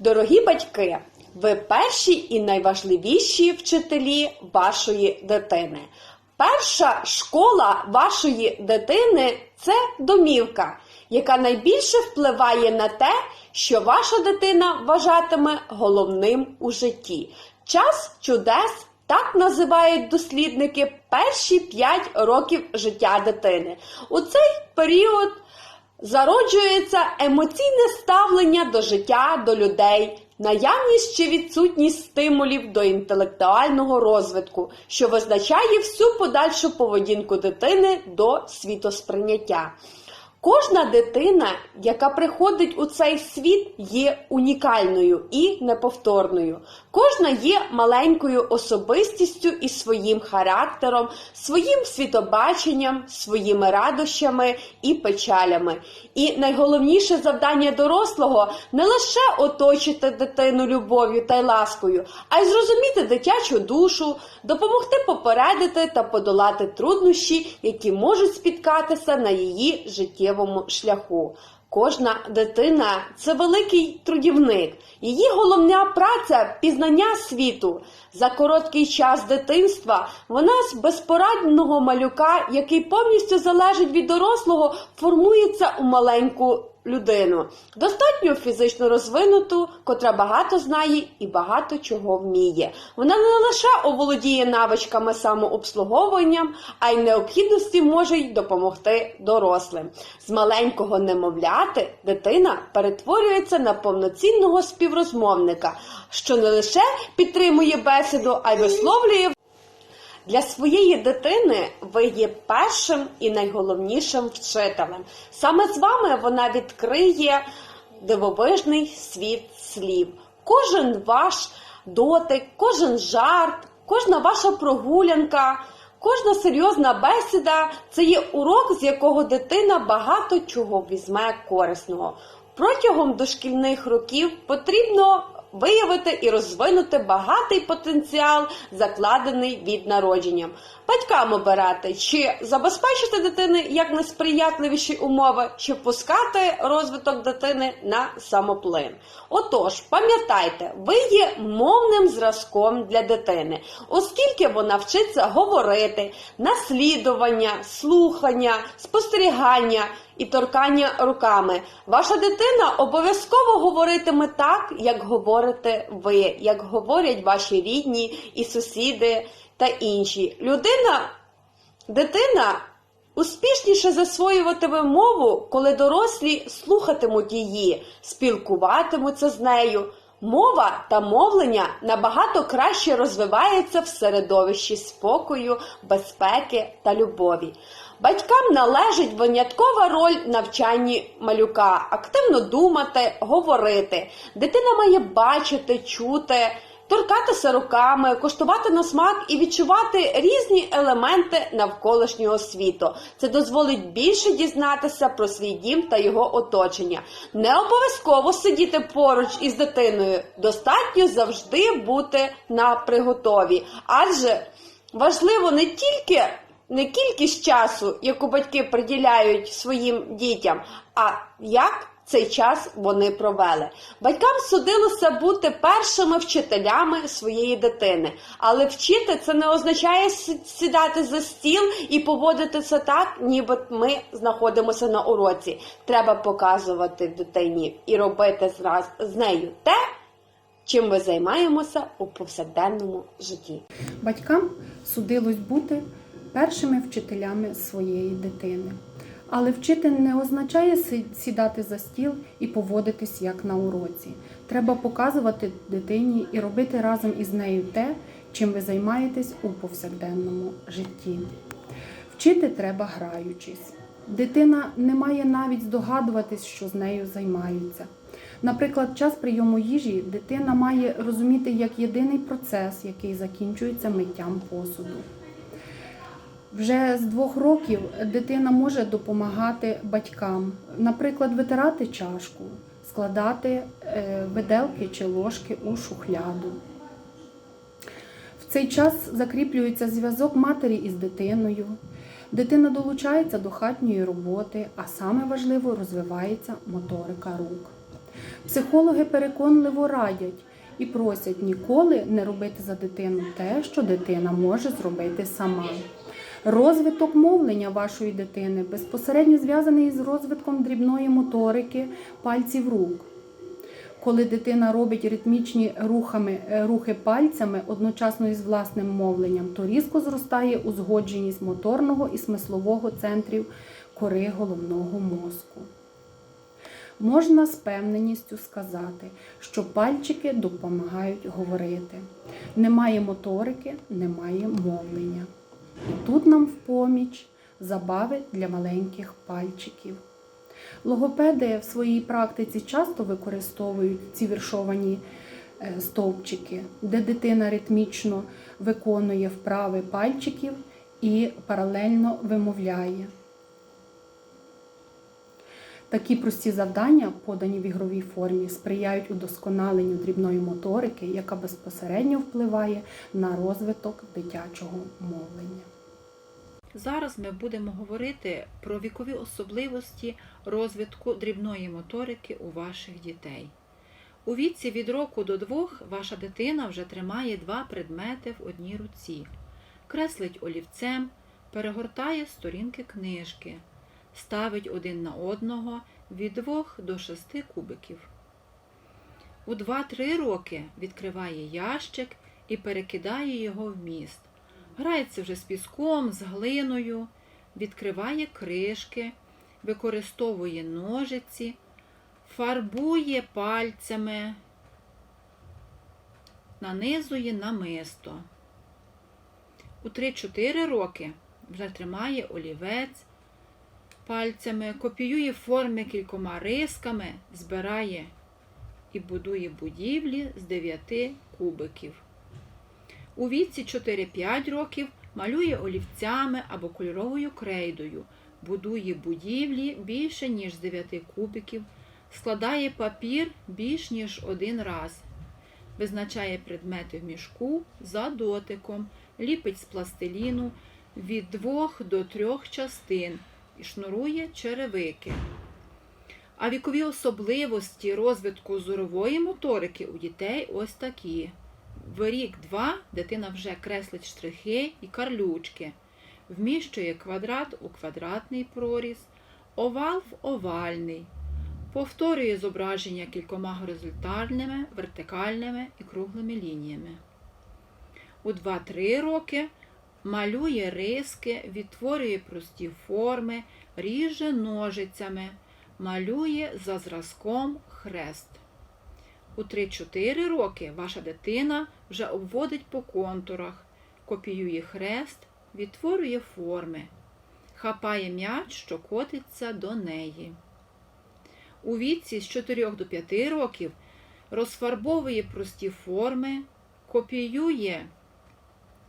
Дорогі батьки, ви перші і найважливіші вчителі вашої дитини. Перша школа вашої дитини це домівка, яка найбільше впливає на те, що ваша дитина вважатиме головним у житті. Час чудес так називають дослідники перші 5 років життя дитини. У цей період зароджується емоційне ставлення до життя, до людей, наявність чи відсутність стимулів до інтелектуального розвитку, що визначає всю подальшу поведінку дитини до світосприйняття. Кожна дитина, яка приходить у цей світ, є унікальною і неповторною. Кожна є маленькою особистістю і своїм характером, своїм світобаченням, своїми радощами і печалями. І найголовніше завдання дорослого не лише оточити дитину любов'ю та й ласкою, а й зрозуміти дитячу душу, допомогти попередити та подолати труднощі, які можуть спіткатися на її життєвому шляху. Кожна дитина це великий трудівник. Її головна праця пізнання світу. За короткий час дитинства вона з безпорадного малюка, який повністю залежить від дорослого, формується у маленьку людину. Достатньо фізично розвинуту, котра багато знає і багато чого вміє. Вона не лише оволодіє навичками самообслуговуванням, а й необхідності може й допомогти дорослим. З маленького немовляти дитина перетворюється на повноцінного співрозмовника, що не лише підтримує бесіду, а й висловлює для своєї дитини ви є першим і найголовнішим вчителем. Саме з вами вона відкриє дивовижний світ слів. Кожен ваш дотик, кожен жарт, кожна ваша прогулянка, кожна серйозна бесіда це є урок, з якого дитина багато чого візьме корисного. Протягом дошкільних років потрібно виявити і розвинути багатий потенціал, закладений від народження. Батькам обирати, чи забезпечити дитини як найсприятливіші умови, чи впускати розвиток дитини на самоплин. Отож, пам'ятайте, ви є мовним зразком для дитини, оскільки вона вчиться говорити, наслідування, слухання, спостерігання і торкання руками. Ваша дитина обов'язково говоритиме так, як говорите ви, як говорять ваші рідні і сусіди та інші. Людина, дитина успішніше засвоюватиме мову, коли дорослі слухатимуть її, спілкуватимуться з нею. Мова та мовлення набагато краще розвивається в середовищі спокою, безпеки та любові. Батькам належить виняткова роль навчанні малюка, активно думати, говорити. Дитина має бачити, чути, торкатися руками, куштувати на смак і відчувати різні елементи навколишнього світу. Це дозволить більше дізнатися про свій дім та його оточення. Не обов'язково сидіти поруч із дитиною, достатньо завжди бути на приготові. Адже важливо не тільки не кількість часу, яку батьки приділяють своїм дітям, а як цей час вони провели. Батькам судилося бути першими вчителями своєї дитини, але вчити це не означає сідати за стіл і поводитися так, ніби ми знаходимося на уроці. Треба показувати дитині і робити з нею те, чим ми займаємося у повсякденному житті. Батькам судилось бути першими вчителями своєї дитини. Але вчити не означає сідати за стіл і поводитись як на уроці. Треба показувати дитині і робити разом із нею те, чим ви займаєтесь у повсякденному житті. Вчити треба граючись. Дитина не має навіть здогадуватись, що з нею займаються. Наприклад, час прийому їжі дитина має розуміти як єдиний процес, який закінчується миттям посуду. Вже з двох років дитина може допомагати батькам, наприклад, витирати чашку, складати е, виделки чи ложки у шухляду. В цей час закріплюється зв'язок матері із дитиною. Дитина долучається до хатньої роботи, а саме важливо розвивається моторика рук. Психологи переконливо радять і просять ніколи не робити за дитину те, що дитина може зробити сама. Розвиток мовлення вашої дитини безпосередньо зв'язаний із розвитком дрібної моторики пальців рук. Коли дитина робить ритмічні рухами, е, рухи пальцями одночасно із власним мовленням, то різко зростає узгодженість моторного і смислового центрів кори головного мозку. Можна з певненістю сказати, що пальчики допомагають говорити. Немає моторики, немає мовлення. Тут нам в поміч забави для маленьких пальчиків. Логопеди в своїй практиці часто використовують ці віршовані е, стовпчики, де дитина ритмічно виконує вправи пальчиків і паралельно вимовляє. Такі прості завдання, подані в ігровій формі, сприяють удосконаленню дрібної моторики, яка безпосередньо впливає на розвиток дитячого мовлення. Зараз ми будемо говорити про вікові особливості розвитку дрібної моторики у ваших дітей. У віці від року до двох ваша дитина вже тримає два предмети в одній руці, креслить олівцем, перегортає сторінки книжки, ставить один на одного від двох до шести кубиків. У 2-3 роки відкриває ящик і перекидає його в міст. Грається вже з піском, з глиною, відкриває кришки, використовує ножиці, фарбує пальцями, нанизує намисто. У 3-4 роки вже тримає олівець пальцями, копіює форми кількома рисками, збирає і будує будівлі з 9 кубиків. У віці 4-5 років малює олівцями або кольоровою крейдою, будує будівлі більше, ніж з 9 кубиків, складає папір більш ніж один раз, визначає предмети в мішку за дотиком, ліпить з пластиліну від 2 до 3 частин і шнурує черевики. А вікові особливості розвитку зорової моторики у дітей ось такі. В рік-два дитина вже креслить штрихи і карлючки, вміщує квадрат у квадратний проріз, овал в овальний, повторює зображення кількома горизонтальними, вертикальними і круглими лініями. У 2-3 роки малює риски, відтворює прості форми, ріже ножицями, малює за зразком хрест. У 3-4 роки ваша дитина вже обводить по контурах, копіює хрест, відтворює форми, хапає м'яч, що котиться до неї. У віці з 4 до 5 років розфарбовує прості форми, копіює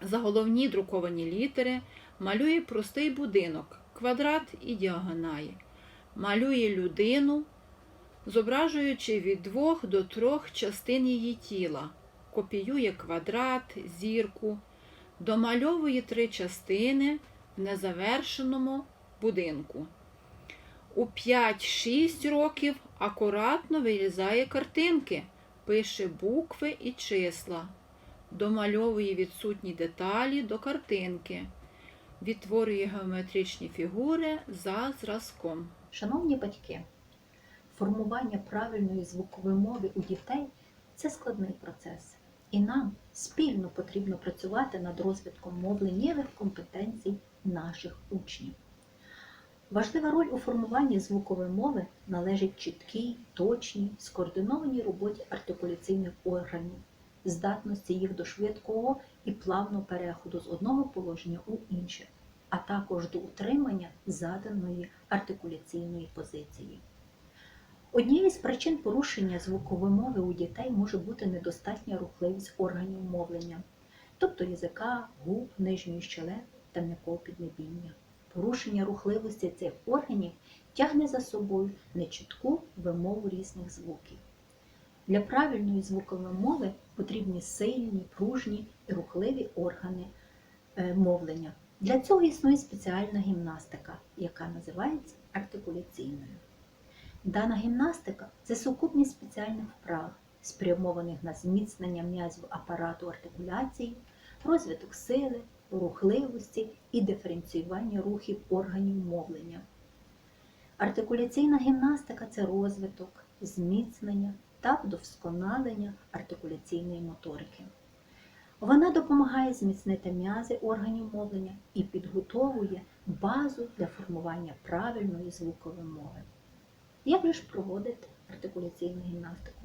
заголовні друковані літери, малює простий будинок, квадрат і діагоналі, малює людину зображуючи від двох до трьох частин її тіла, копіює квадрат, зірку, домальовує три частини в незавершеному будинку. У 5-6 років акуратно вирізає картинки, пише букви і числа, домальовує відсутні деталі до картинки, відтворює геометричні фігури за зразком. Шановні батьки, формування правильної звукової мови у дітей це складний процес, і нам спільно потрібно працювати над розвитком мовленнєвих компетенцій наших учнів. Важлива роль у формуванні звукової мови належить чіткій, точній, скоординованій роботі артикуляційних органів, здатності їх до швидкого і плавного переходу з одного положення у інше, а також до утримання заданої артикуляційної позиції. Однією з причин порушення звукової мови у дітей може бути недостатня рухливість органів мовлення, тобто язика, губ, нижньої щелеп та м'якого піднебіння. Порушення рухливості цих органів тягне за собою нечітку вимову різних звуків. Для правильної звукової мови потрібні сильні, пружні і рухливі органи е, мовлення. Для цього існує спеціальна гімнастика, яка називається артикуляційною. Дана гімнастика це сукупність спеціальних вправ, спрямованих на зміцнення м'язів апарату артикуляції, розвиток сили, рухливості і диференціювання рухів органів мовлення. Артикуляційна гімнастика це розвиток, зміцнення та вдосконалення артикуляційної моторики. Вона допомагає зміцнити м'язи органів мовлення і підготовує базу для формування правильної звукової мови. Як же проводити артикуляційну гімнастику?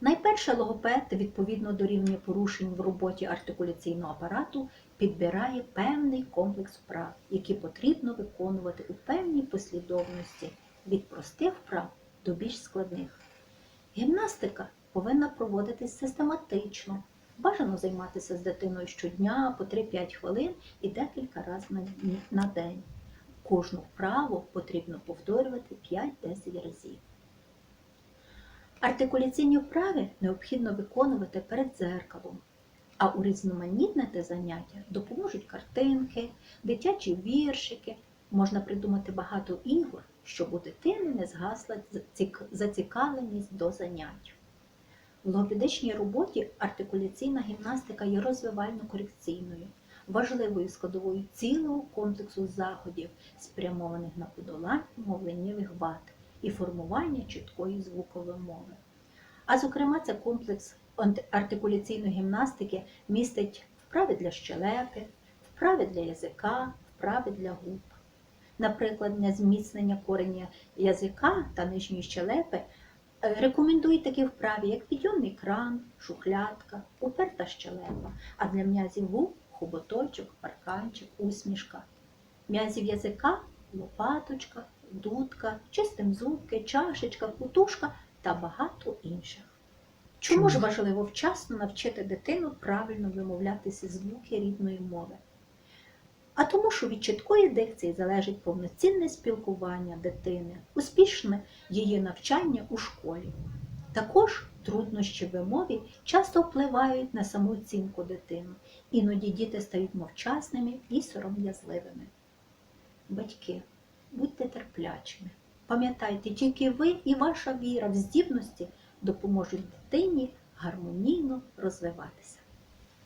Найперше логопед, відповідно до рівня порушень в роботі артикуляційного апарату, підбирає певний комплекс вправ, які потрібно виконувати у певній послідовності від простих вправ до більш складних. Гімнастика повинна проводитись систематично. Бажано займатися з дитиною щодня по 3-5 хвилин і декілька разів на день. Кожну вправу потрібно повторювати 5-10 разів. Артикуляційні вправи необхідно виконувати перед дзеркалом, а урізноманітнити заняття допоможуть картинки, дитячі віршики. Можна придумати багато ігор, щоб у дитини не згасла зацік- зацікавленість до занять. В логопедичній роботі артикуляційна гімнастика є розвивально-корекційною, важливою складовою цілого комплексу заходів, спрямованих на подолання мовленнєвих вад і формування чіткої звукової мови. А зокрема, це комплекс артикуляційної гімнастики містить вправи для щелепи, вправи для язика, вправи для губ. Наприклад, для зміцнення кореня язика та нижньої щелепи е, рекомендують такі вправи, як підйомний кран, шухлядка, уперта щелепа, а для м'язів губ хоботочок, парканчик, усмішка. М'язів язика лопаточка, дудка, чистим зубки, чашечка, кутушка та багато інших. Чому ж важливо вчасно навчити дитину правильно вимовлятися звуки рідної мови? А тому, що від чіткої дикції залежить повноцінне спілкування дитини, успішне її навчання у школі. Також труднощі в вимові часто впливають на самооцінку дитини. Іноді діти стають мовчасними і сором'язливими. Батьки, будьте терплячими. Пам'ятайте, тільки ви і ваша віра в здібності допоможуть дитині гармонійно розвиватися.